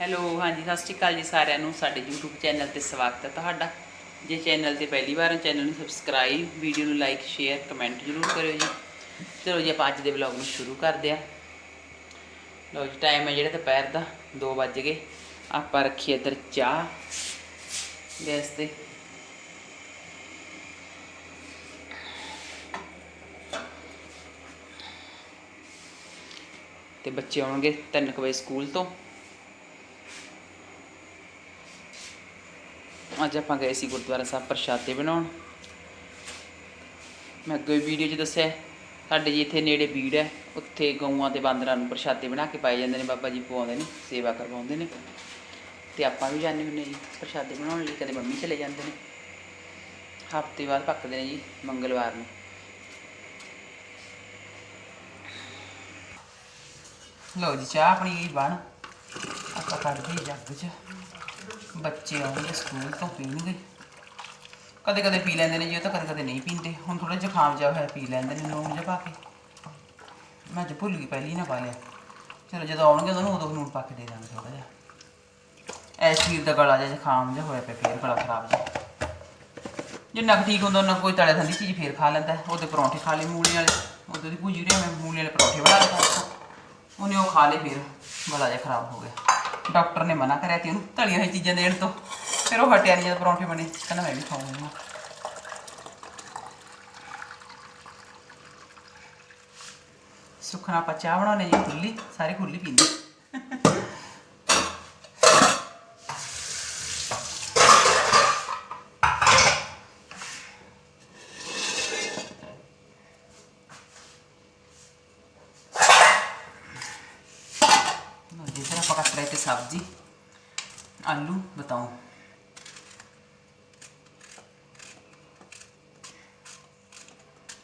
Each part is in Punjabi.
ਹੈਲੋ ਹਾਂਜੀ, ਸਤਿ ਸ਼੍ਰੀ ਅਕਾਲ ਜੀ ਸਾਰਿਆਂ ਨੂੰ, ਸਾਡੇ YouTube ਚੈਨਲ ਤੇ ਸਵਾਗਤ ਹੈ ਤੁਹਾਡਾ। ਜੇ ਚੈਨਲ ਤੇ ਪਹਿਲੀ ਵਾਰ ਚੈਨਲ ਨੂੰ ਸਬਸਕ੍ਰਾਈਬ ਵੀਡੀਓ ਨੂੰ ਲਾਈਕ ਸ਼ੇਅਰ ਕਮੈਂਟ ਜ਼ਰੂਰ ਕਰਿਓ ਜੀ। ਚਲੋ ਜੀ, ਆਪਾਂ ਅੱਜ ਦੇ ਵਲੌਗ ਨੂੰ ਸ਼ੁਰੂ ਕਰਦੇ ਆ ਲਓ ਜੀ ਟਾਈਮ ਹੈ ਜਿਹੜਾ ਦੁਪਹਿਰ ਦਾ 2 ਵੱਜ ਗਏ। ਆਪਾਂ ਰੱਖੀ ਇੱਧਰ ਚਾਹ, ਗੈਸ ਤੇ। ਤੇ ਬੱਚੇ ਆਉਣਗੇ 3 ਵਜੇ ਸਕੂਲ ਤੋਂ। ਅੱਜ ਆਪਾਂ ਗਏ ਸੀ ਗੁਰਦੁਆਰਾ ਸਾਹਿਬ ਪ੍ਰਸ਼ਾਦੇ ਬਣਾਉਣ। ਮੈਂ ਅੱਗੇ ਵੀਡੀਓ 'ਚ ਦੱਸਿਆ, ਸਾਡੇ ਜੀ ਇੱਥੇ ਨੇੜੇ ਬੀੜ ਹੈ, ਉੱਥੇ ਗਊਆਂ ਤੇ ਬਾਂਦਰਾਂ ਨੂੰ ਪ੍ਰਸ਼ਾਦੇ ਬਣਾ ਕੇ ਪਾਏ ਜਾਂਦੇ ਨੇ, ਬਾਬਾ ਜੀ ਪਵਾਉਂਦੇ ਨੇ, ਸੇਵਾ ਕਰਵਾਉਂਦੇ ਨੇ। ਤੇ ਆਪਾਂ ਵੀ ਜਾਂਦੇ ਹੁੰਦੇ ਜੀ, ਪ੍ਰਸ਼ਾਦੇ ਬਣਾਉਣ ਲਈ, ਕਦੇ ਮੰਮੀ ਚਲੇ ਜਾਂਦੇ ਨੇ। ਹਫ਼ਤੇ ਬਾਅਦ ਪੱਕਦੇ ਨੇ ਜੀ, ਮੰਗਲਵਾਰ ਨੂੰ। ਲਓ ਜੀ, ਚਾਹ ਆਪਣੀ ਬਣ। ਆਪਾਂ ਕੱਢਦੇ ਜੱਗ 'ਚ। ਬੱਚੇ ਆਉਂਦੇ ਸਕੂਲ ਤੋਂ ਪੀਣਗੇ। ਕਦੇ ਕਦੇ ਪੀ ਲੈਂਦੇ ਨੇ, ਜੀ ਉਹ ਤਾਂ ਕਦੇ ਕਦੇ ਨਹੀਂ ਪੀਂਦੇ। ਹੁਣ ਥੋੜਾ ਜ਼ੁਕਾਮ ਜਿਹਾ ਹੋਇਆ, ਪੀ ਲੈਂਦੇ ਨੇ, ਨੂਨ ਜਿਹਾ ਪਾ ਕੇ। ਮੈਂ ਅੱਜ ਭੁੱਲ ਗਈ, ਪਹਿਲੀ ਨਾ ਪਾ ਲਿਆ। ਚਲੋ ਜਦੋਂ ਆਉਣਗੇ, ਉਹਨਾਂ ਨੂੰ ਉਦੋਂ ਨੂਨ ਪਾ ਕੇ ਦੇ ਦਾਂਗੇ ਥੋੜਾ ਜਿਹਾ। ਐ ਸਰੀਰ ਦਾ ਗਲਾ ਜਿਹਾ ਜ਼ੁਕਾਮ ਜਿਹਾ ਹੋਇਆ ਪਿਆ, ਫੇਰ ਗਲਾ ਖਰਾਬ ਜਿਹਾ। ਜਿੰਨਾ ਕੁ ਠੀਕ ਹੁੰਦਾ ਉਹਨਾਂ ਕੋਈ ਤਲੇ ਥੰਦੀ ਚੀਜ਼ ਫੇਰ ਖਾ ਲੈਂਦਾ ਉਹਦੇ ਪਰੌਂਠੇ ਖਾ ਲਏ ਮੂਲੀ ਵਾਲੇ। ਉਹਦੇ ਦੀ ਭੁਜੀ ਰਿਆ ਮੈਂ ਮੂਲੀ ਵਾਲੇ ਪਰੌਂਠੇ ਬਣਾ ਲਏ। ਉਹਨੇ ਉਹ ਖਾ ਲਏ, ਫਿਰ ਗਲਾ ਜਿਹਾ ਖਰਾਬ ਹੋ ਗਿਆ। ਡਾਕਟਰ ਨੇ ਮਨਾ ਕਰਿਆ ਤੀ ਉਹਨੂੰ ਤਲੀਆਂ ਹੋਈਆਂ ਚੀਜ਼ਾਂ ਦੇਣ ਤੋਂ। ਫਿਰ ਉਹ ਹਟਿਆ ਨਹੀਂ ਜਦ ਪਰੌਂਠੇ ਬਣੇ, ਕਹਿੰਦਾ ਮੈਂ ਵੀ ਖਾਊਂਗਾ ਸੁਖਨਾ ਆਪਾਂ ਚਾਹ ਬਣਾਉਣੇ ਜੀ ਖੁੱਲੀ ਸਾਰੇ ਖੁੱਲੀ ਪੀਂਦੇ ਜਿਸ ਤਰ੍ਹਾਂ ਆਪਾਂ ਕੱਟ ਰਹੇ ਤੇ ਸਬਜ਼ੀ। ਆਲੂ, ਬਤਾਓ।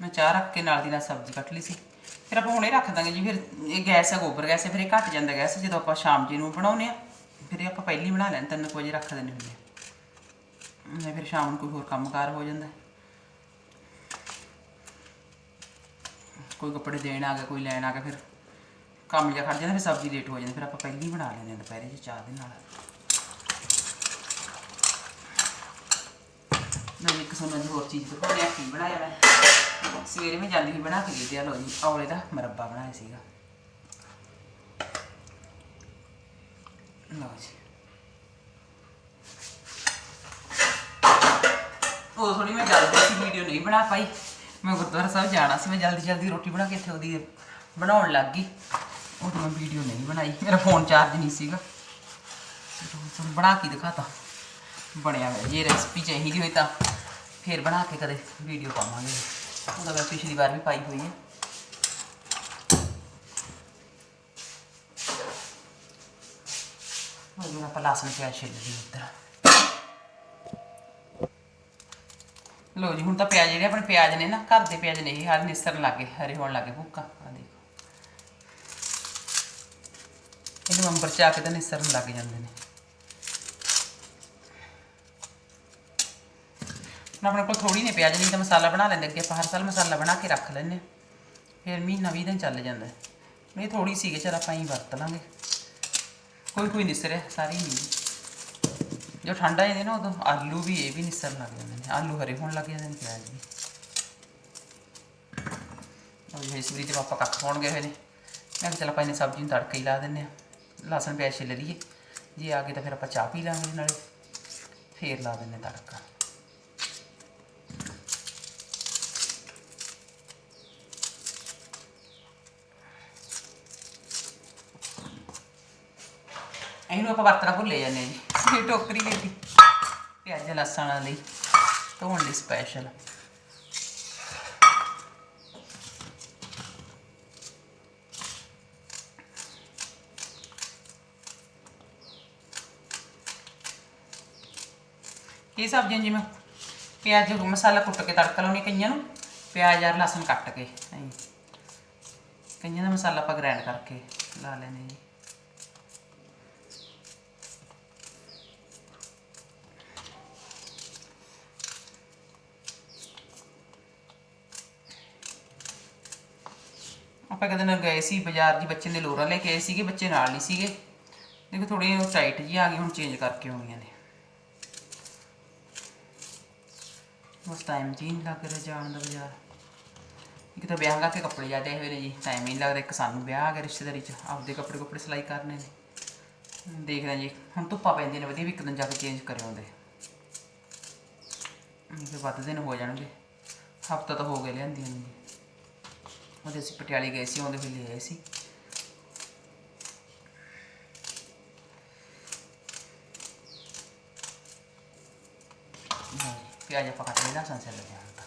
ਮੈਂ ਚਾਹ ਰੱਖ ਕੇ ਨਾਲ ਦੀ ਨਾਲ ਸਬਜ਼ੀ ਕੱਟ ਲਈ ਸੀ। ਫਿਰ ਆਪਾਂ ਹੁਣੇ ਰੱਖ ਦਾਂਗੇ ਜੀ, ਫਿਰ ਇਹ ਗੈਸ ਹੈ ਗੋਬਰ ਗੈਸ ਹੈ ਫਿਰ ਇਹ ਘਟ ਜਾਂਦਾ ਗੈਸ, ਜਦੋਂ ਆਪਾਂ ਸ਼ਾਮ ਜੀ ਨੂੰ ਬਣਾਉਨੇ ਆ। ਫਿਰ ਇਹ ਆਪਾਂ ਪਹਿਲੀ ਬਣਾ ਲੈਣ, ਤਿੰਨ ਕੁ ਵਜੇ ਰੱਖ ਦਿੰਦੇ ਹੁੰਦੇ ਆ। ਫਿਰ ਸ਼ਾਮ ਨੂੰ ਕੋਈ ਹੋਰ ਕੰਮਕਾਰ ਹੋ ਜਾਂਦਾ। ਕੋਈ ਕੱਪੜੇ ਦੇਣ ਆ ਗਿਆ, ਕੋਈ ਲੈਣ ਆ ਗਿਆ, ਫਿਰ ਕੰਮ ਜਿਹਾ ਖੜ ਜਾਂਦਾ, ਫਿਰ ਸਬਜ਼ੀ ਲੇਟ ਹੋ ਜਾਂਦੀ, ਫਿਰ ਆਪਾਂ ਪਹਿਲੀ ਬਣਾ ਲੈਂਦੇ ਹਾਂ ਦੁਪਹਿਰੇ ਚ ਚਾਹ ਦੇ ਨਾਲ। ਮੈਂ ਇੱਕ ਸੁਣਨ ਹੋਰ ਚੀਜ਼ ਦਿਖਾਉਣੀ ਆ ਕੀ ਬਣਾਇਆ ਮੈਂ? ਸਵੇਰੇ ਮੈਂ ਜਾਂਦੀ ਸੀ ਬਣਾ ਕੇ ਗਈ ਆ ਲੋ ਜੀ, ਔਲੇ ਦਾ ਮਰੱਬਾ ਬਣਾਇਆ ਸੀਗਾ। ਲਓ ਜੀ। ਉਹ ਥੋੜੀ ਮੈਂ ਜਲਦੀ ਸੀ ਵੀਡੀਓ ਨਹੀਂ ਬਣਾ ਪਾਈ। ਮੈਂ ਗੁਰਦੁਆਰਾ ਸਾਹਿਬ ਜਾਣਾ ਸੀ, ਮੈਂ ਜਲਦੀ ਜਲਦੀ ਰੋਟੀ ਬਣਾ ਕੇ ਇੱਥੇ ਉਹਦੀ ਬਣਾਉਣ ਲੱਗ ਗਈ। ਉਹ ਮੈਂ ਵੀਡੀਓ ਨਹੀਂ ਬਣਾਈ। ਮੇਰਾ ਫੋਨ ਚਾਰਜ ਨਹੀਂ ਸੀਗਾ। ਤੁਹਾਨੂੰ ਬਣਾ ਕੇ ਦਿਖਾਤਾ, ਬਣਿਆ ਹੋਇਆ ਜੇ ਰੈਸਪੀ ਚਾਹੀਦੀ ਹੋਈ ਤਾਂ ਫਿਰ ਬਣਾ ਕੇ ਕਦੇ ਵੀਡੀਓ ਪਾਵਾਂਗੇ। ਉਹਦਾ ਮੈਂ ਪਿਛਲੀ ਵਾਰ ਵੀ ਪਾਈ ਹੋਈ ਹੈ। ਉਹ ਮੇਰਾ ਪਲਾਸਨ ਪਿਆ ਛਿੱਲ ਦੀ ਉੱਧਰ ਲੋ ਜੀ, ਹੁਣ ਤਾਂ ਪਿਆਜ਼ ਜਿਹੜੇ ਆਪਣੇ ਪਿਆਜ਼ ਨੇ ਨਾ, ਘਰ ਦੇ ਪਿਆਜ਼ ਨੇ, ਇਹ ਹਾਲ ਨਿਸਰਨ ਲੱਗੇ ਹਰੇ ਹੋਣ ਲੱਗੇ ਭੁੱਕਾ ਆ ਦੇਖੋ ਇਹ ਨਵੰਬਰ ਚ ਆ ਕੇ ਤਾਂ ਨਿਸਰਨ ਲੱਗ ਜਾਂਦੇ ਨੇ। ਹੁਣ ਆਪਣੇ ਕੋਲ ਥੋੜੀ ਨੇ ਪਿਆਜ਼, ਨਹੀਂ ਤਾਂ ਮਸਾਲਾ ਬਣਾ ਲੈਂਦੇ, ਅੱਗੇ ਆਪਾਂ ਹਰ ਸਾਲ ਮਸਾਲਾ ਬਣਾ ਕੇ ਰੱਖ ਲੈਂਦੇ ਹਾਂ। ਫਿਰ ਮਹੀਨਾ ਵੀਹ ਦਿਨ ਚੱਲ ਜਾਂਦਾ ਹੈ। ਨਹੀਂ ਥੋੜੀ ਸੀਗੇ, ਚਲ ਆਪਾਂ ਹੀ ਵਰਤ ਲਾਂਗੇ। ਕੋਈ ਕੋਈ ਨਿਸਰਿਆ, ਸਾਰੀ ਨਹੀਂ ਜੋ ਠੰਡਾ ਜਾਂਦੇ ਨਾ ਉਦੋਂ, ਆਲੂ ਵੀ ਇਹ ਵੀ ਨਿਸਰਨ ਲੱਗ ਜਾਂਦੇ ਨੇ। ਆਲੂ ਹਰੇ ਹੋਣ ਲੱਗ ਜਾਂਦੇ ਨੇ, ਪਿਆਜ਼ ਵੀ। ਉਹ ਜੇ ਇਸ ਵਿੱਚ ਪਾਪਾ ਕੱਖ ਪਾਉਣ ਗਏ ਹੋਏ ਨੇ, ਮੈਂ ਕਿਹਾ ਚੱਲ ਆਪਾਂ ਇਹਨੇ ਸਬਜ਼ੀ ਨੂੰ ਤੜਕਾ ਹੀ ਲਾ ਦਿੰਨੇ ਆ ਲਸਣ ਪਿਆਜ਼ ਛਿੱਲ ਲਈਏ। ਜੇ ਆ ਗਏ ਤਾਂ ਫਿਰ ਆਪਾਂ ਚਾਹ ਪੀ ਲਾਂਗੇ ਨਾਲੇ। ਫੇਰ ਲਾ ਦਿੰਨੇ ਤੜਕਾ। ਇਹਨੂੰ ਆਪਾਂ ਵਰਤਣਾ ਭੁੱਲੇ ਜਾਂਦੇ ਹਾਂ ਜੀ। ਇਹ ਟੋਕਰੀ ਲਈ ਪਿਆਜ਼ ਲਸਣ ਲਈ। ਧੋਣ ਲਈ ਸਪੈਸ਼ਲ ਇਹ ਸਬਜ਼ੀਆਂ ਜਿਵੇਂ ਪਿਆਜ਼ ਮਸਾਲਾ ਕੁੱਟ ਕੇ ਤੜਕਾ ਲਾਉਣੀ ਕਈਆਂ ਨੂੰ, ਪਿਆਜ਼ ਔਰ ਲਸਣ ਕੱਟ ਕੇ, ਐਂ। ਕਈਆਂ ਦਾ ਮਸਾਲਾ ਆਪਾਂ ਗ੍ਰਾਈਂਡ ਕਰਕੇ ਲਾ ਲੈਂਦੇ ਜੀ। ਆਪਾਂ ਕਦੇ ਨਾ ਗਏ ਸੀ ਬਾਜ਼ਾਰ ਜੀ, ਬੱਚੇ ਨੇ ਲੋਰਾ ਲੈ ਕੇ ਆਏ ਸੀਗੇ, ਬੱਚੇ ਨਾਲ ਨਹੀਂ ਸੀਗੇ। ਦੇਖੋ ਥੋੜੀ ਟਾਈਟ ਜੀ ਆ ਗਈ ਹੁਣ ਚੇਂਜ ਕਰਕੇ ਆਉਣੀਆਂ ਨੇ। ਬਸ ਟਾਈਮ ਜੀ ਨਹੀਂ ਲੱਗ ਰਿਹਾ ਜਾਣ ਦਾ ਬਾਜ਼ਾਰ। ਇੱਕ ਤਾਂ ਵਿਆਹ ਕਰਕੇ ਕੱਪੜੇ ਜ਼ਿਆਦੇ ਹੋਏ ਨੇ ਜੀ ਟਾਈਮ ਹੀ ਨਹੀਂ ਲੱਗਦਾ, ਇੱਕ ਸਾਨੂੰ ਵਿਆਹ ਆ ਗਿਆ ਰਿਸ਼ਤੇਦਾਰੀ 'ਚ, ਆਪਦੇ ਕੱਪੜੇ ਕੱਪੜੇ ਸਿਲਾਈ ਕਰਨੇ ਨੇ। ਦੇਖਦੇ ਹਾਂ ਜੀ, ਹੁਣ ਧੁੱਪਾਂ ਪੈਂਦੀਆਂ ਨੇ, ਵਧੀਆ ਵੀ ਇੱਕ ਦਿਨ ਜਾ ਕੇ ਚੇਂਜ ਕਰਿਓ ਆਉਂਦੇ ਫਿਰ ਵੱਧ ਦਿਨ ਹੋ ਜਾਣਗੇ, ਹਫਤਾ ਤਾਂ ਹੋ ਗਿਆ ਲਿਆਂਦੀਆਂ ਨੂੰ ਉਹਦੇ ਅਸੀਂ ਪਟਿਆਲੇ ਗਏ ਸੀ ਆਉਂਦੇ ਹੋਏ ਲੈ ਆਏ ਸੀ। ਲਓ ਜੀ, ਪਿਆਜ਼ ਆਪਾਂ ਕੱਟ ਲਿਆ ਲਸਣ ਛਿੱਲ ਲਿਆ ਹੁਣ ਤਾਂ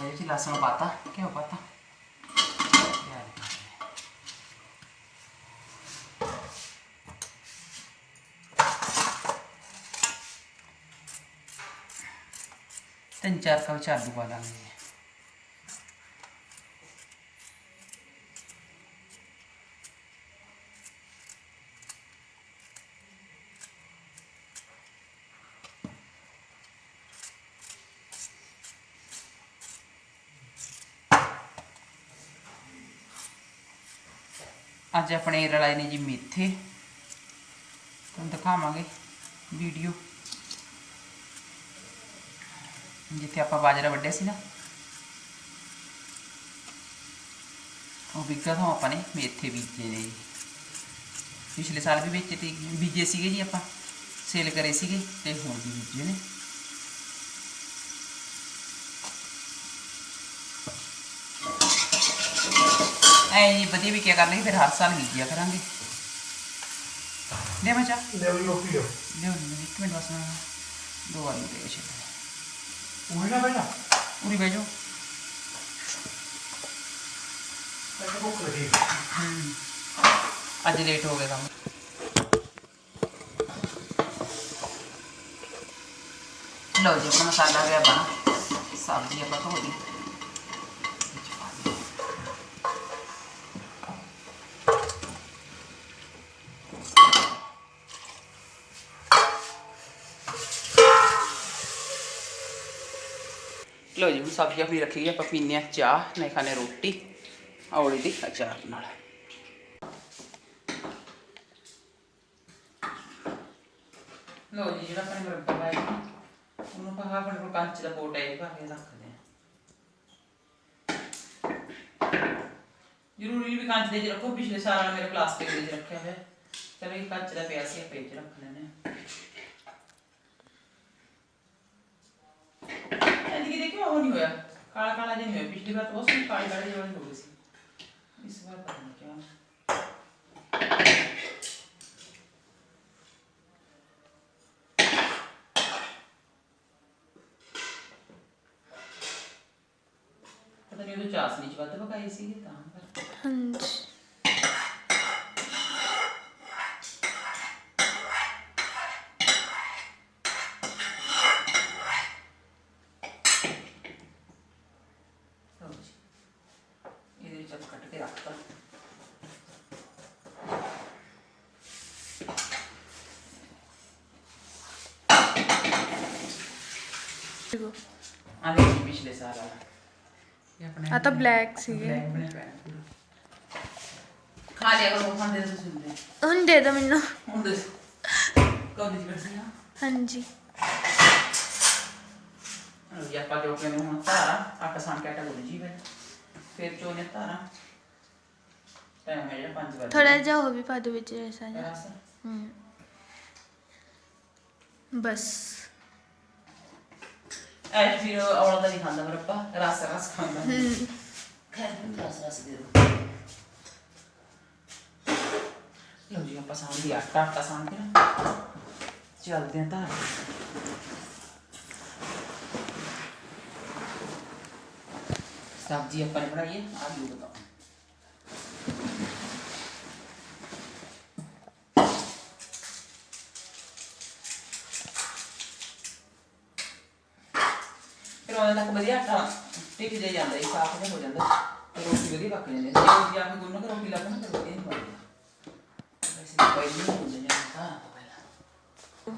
ਮੇਰੇ ਚ ਲਸਣ ਪਾਤਾ ਕਿਉਂ ਪਾਤਾ ਪਿਆਜ਼ ਪਾ ਦਿੱਤੇ। ਤਿੰਨ ਚਾਰ ਕਵ ਆਲੂ ਪਾ ਦਾਂਗੇ ਅੱਜ ਆਪਣੇ ਰਲਾਏ ਨੇ ਜੀ ਮੇਥੇ। ਤੁਹਾਨੂੰ ਦਿਖਾਵਾਂਗੇ ਵੀਡੀਓ ਜਿੱਥੇ ਆਪਾਂ ਬਾਜਰਾ ਵੱਢਿਆ ਸੀ ਨਾ। ਉਹ ਵਿਗਾ ਤੋਂ ਆਪਾਂ ਨੇ ਮੇਥੇ ਬੀਜੇ ਨੇ। ਜੀ। ਪਿਛਲੇ ਸਾਲ ਵੀ ਵੇਚੇ ਤੇ ਬੀਜੇ ਸੀਗੇ ਜੀ ਆਪਾਂ। ਸੇਲ ਕਰੇ ਸੀਗੇ ਤੇ ਹੁਣ ਵੀ ਬੀਜੇ ਨੇ। ਐ ਜੀ ਵਧੀਆ ਵੀ ਕੀ ਕਰਨਗੇ ਫਿਰ ਹਰ ਸਾਲ ਬੀਜਿਆ ਕਰਾਂਗੇ। ਲੈ ਮਚਾ ਲੈ ਵੀ ਰੋਟੀ ਲਿਓ ਲਿਓ ਨੀ, ਇੱਕ ਮਿੰਟ ਬਸ ਦੋ ਆਲੂ ਦੇ ਛੇ ਉਹ ਨਾ ਬੈਠਾ ਪੂਰੀ ਬੈਜੋ ਮੈਂ ਤਾਂ ਭੁੱਖ ਲੱਗੀ। ਅੱਜ ਲੇਟ ਹੋ ਗਿਆ ਕੰਮ। ਲਓ ਜੀ ਆਪਣਾ ਮਸਾਲਾ ਹੋ ਗਿਆ ਬਣ ਸਬਜ਼ੀ ਆਪਾਂ ਧੋ ਲਈ। ਲਓ ਜੀ, ਹੁਣ ਸਬਜ਼ੀ ਆਪਣੀ ਰੱਖੀ ਗਈ ਆਪਾਂ ਪੀਨੇ ਆ ਚਾਹ, ਨਹੀਂ ਖਾਣੇ ਰੋਟੀ, ਔਲੀ ਦੀ ਲੋ ਜੀ, ਜਿਹੜਾ ਆਪਣੇ ਮੁਰੱਬਾ ਹੈ ਉਹਨੂੰ ਪਾ ਆਪਣੇ ਕੋਲ ਕੰਚ ਦਾ ਪੋਟ ਹੈ ਇਹ ਪਾ ਕੇ ਰੱਖਦੇ ਆ ਜ਼ਰੂਰੀ ਵੀ ਕੰਚ ਦੇ ਚ ਰੱਖੋ, ਪਿਛਲੇ ਸਾਲ ਵਾਲਾ ਪਲਾਸਟਿਕ ਦੇ ਚ ਰੱਖਿਆ ਹੋਇਆ। ਚਲੋ, ਇਹ ਕੰਚ ਦਾ ਪਿਆ ਸੀ, ਆਪਾਂ ਚ ਰੱਖ ਲੈਂਦੇ ਆ ਉਹ ਨਹੀਂ ਹੋਇਆ ਕਾਲਾ ਕਾਲਾ ਜਿਹਾ ਨਹੀਂ ਹੋਇਆ ਪਿਛਲੀ ਵਾਰ ਤਾਂ ਬਹੁਤ ਸੋਹਣੀ ਕਾਲੀ ਕਾਲੀ ਜਿਹੀ ਹੋ ਗਈ ਸੀ ਇਸ ਵਾਰ ਪਤਾ ਨਹੀਂ ਕਿਉਂ ਪਤਾ ਨਹੀਂ ਉਹ ਚਾਸਨੀ ਚ ਵੱਧ ਪਕਾਈ ਸੀ ਤਾਂ ਹਾਂਜੀ ਲਓ ਜੀ। ਇਹਦੇ ਵਿੱਚ ਆਪਾਂ ਕੱਟ ਕੇ ਰੱਖਤਾ ਦੇਖੋ ਆ ਲੈ ਜੀ ਪਿਛਲੇ ਸਾਲ ਵਾਲਾ। ਇਹ ਆਪਣੇ ਆ ਤਾਂ black ਸੀਗੇ। black ਬਣਿਆ ਪਿਆ ਪੂਰਾ। ਖਾ ਲਿਆ ਕਰੋ ਖਾਂਦੇ ਤਾਂ ਤੁਸੀਂ ਹੁੰਦੇ। ਹੁਣ ਦੇ ਦੋ ਮੈਨੂੰ। ਹੁਣ ਦੱਸ ਕਦੋਂ ਦੀ ਕਰਦੀ ਆ? ਹਾਂਜੀ। ਲਓ ਜੀ ਆਪਾਂ ਜੋ ਕਹਿੰਦੇ ਹੁਣ ਧਾਰਾ ਆਟਾ ਸਾਂ ਕੇ ਆਟਾ ਗੁੰਨ ਜੀ ਫਿਰ। ਫਿਰ ਚੋਨੇ ਧਾਰਾ। ਟਾਈਮ ਹੈ ਜਿਹੜਾ 5 ਵਜੇ ਥੋੜਾ ਜਿਹਾ ਹੋ ਵੀ ਪਾ ਦੋ ਵਿੱਚ ਐਸਾ ਜਿਹਾ। ਰਸ ਹੂੰ। ਬਸ। ਐ ਫਿਰ ਔਲਾ ਦਾ ਨਹੀਂ ਖਾਂਦਾ ਮਰੱਬਾ ਰਸ ਰਸ ਖਾਂਦਾ ਹੂੰ ਖੈਰ ਮੈਨੂੰ ਰਸ ਰਸ ਦੇ ਦੋ ਲਓ ਜੀ ਆਪਾਂ ਸਾਂ ਦੀ ਆਟਾ ਆਟਾ ਸਾਂ ਕੇ ਨਾ ਚੱਲਦੇ ਆਂ ਧਾਰ ਸਬਜ਼ੀ ਆਪਾਂ ਨੇ ਬਣਾਈ ਹੈ ਆਲੂ ਬਤਾਓ ਵਜੇ ਤੱਕ ਵਧੀਆ ਆਟਾ ਟਿਕ ਜੇ ਜਾਂਦਾ ਹੀ ਸਾਫ਼ ਜਿਹਾ ਹੋ ਜਾਂਦਾ ਤੇ ਰੋਟੀ ਵਧੀਆ ਪੱਕ ਜਾਂਦੀ ਹੈ ਜੇ ਜਾ ਕੇ ਗੁੰਨ ਕੇ ਰੋਟੀ ਲੱਗ ਨਾ ਤੇ ਰੋਟੀ ਨਹੀਂ ਪੱਕਦੀ ਵੈਸੇ ਕੋਈ ਨਹੀਂ ਹੁੰਦੇ ਜਾਂਦਾ ਤਾਂ ਪਹਿਲਾਂ।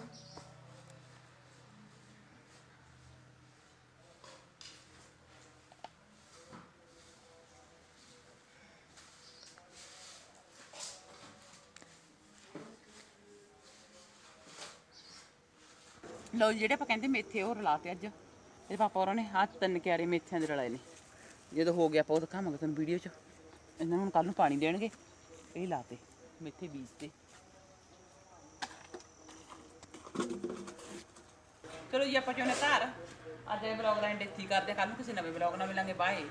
ਲਓ ਜੀ, ਜਿਹੜੇ ਆਪਾਂ ਕਹਿੰਦੇ ਮੇਥੇ ਉਹ ਰਲਾਤੇ ਅੱਜ। ਇਹਦੇ ਪਾਪਾ ਹੋਰਾਂ ਨੇ ਆਹ ਤਿੰਨ ਕਿਆਰੇ ਮੇਥਿਆਂ ਦੇ ਰਲਾਏ ਨੇ। ਜਦੋਂ ਹੋ ਗਿਆ ਆਪਾਂ ਉਹ ਦਿਖਾਵਾਂਗੇ ਤੁਹਾਨੂੰ ਵੀਡੀਓ 'ਚ। ਇਹਨਾਂ ਨੂੰ ਹੁਣ ਕੱਲ ਨੂੰ ਪਾਣੀ ਦੇਣਗੇ। ਇਹ ਲਾਤੇ, ਮੇਥੇ ਬੀਜ ਤੇ। ਚਲੋ ਜੀ, ਆਪਾਂ ਚਾਹੁੰਦੇ ਘਰ ਅੱਜ ਇਹ ਵਲੌਗ ਦਾ ਐਂਡ ਇੱਥੇ ਕਰਦੇ ਕੱਲ ਨੂੰ ਕਿਸੇ ਨਵੇਂ ਵਲੌਗ ਨਾਲ ਮਿਲਾਂਗੇ। ਬਾਏ